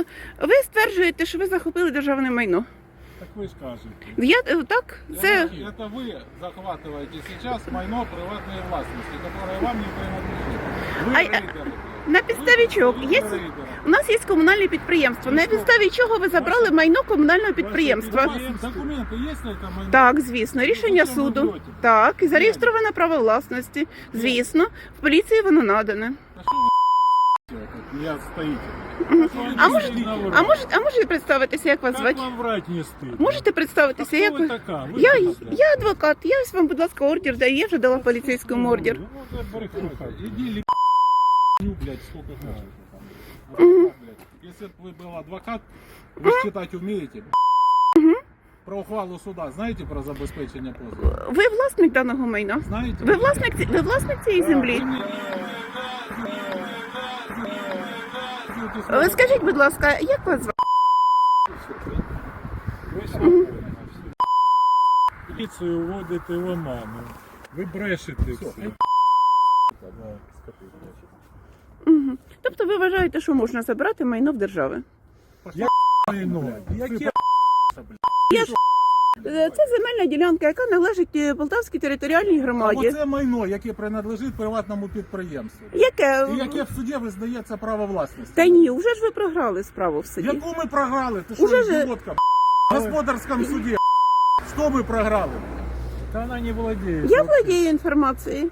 Тобто ви стверджуєте, що ви захопили державне майно. Так ви ж кажете. Я е, так, це Это вы захватываете сейчас майно приватной властности, которое вам не принадлежит. Вы А- рейдеры. на підставі чого? Вы Є рейдеры. у нас є комунальне підприємство. На підставі чого ви забрали майно комунального У підприємства? вас документы есть на это майно? Так, звісно, рішення Зачем ви суду. врете? Так, і зареєстроване право власності. Звісно, в поліції воно надане. А что вы тут я стоите? А може, а може, а можете представитися, як вас Как звати? вам врать не стыдно? Можете представитися, а як кто ви? вы такая? Вы Я, кто такая? я адвокат. Я ось вам, будь ласка, ордер даю. Я вже дала поліцейському ордер. Ну, это брехуха. Иди ли блядь, сколько хочешь. Адвокат, блядь. Если бы вы был адвокат, вы ж читать умеете. Про ухвалу суда знаєте про забезпечення позову? Ви власник даного майна? Знаєте? Ви власник, ці- ви власник цієї землі? Ви Ви скажіть, будь ласка, як вас звати? Що? Поліцію вводите в оману. Ви брешете все. Угу. Тобто ви вважаєте, що можна забрати майно в держави? Майно. Яке Е, Це земельна ділянка, яка належить е, Полтавській територіальній громаді. Оце майно, яке принадлежить приватному підприємству. Яке? І яке в суді визнається право власності. Та ні, вже ж ви програли справу в суді. Яку ми програли? Ти що, Уже же- ідіотка? В господарському суді. Що ми програли? Та вона не володіє. Я владію інформацією.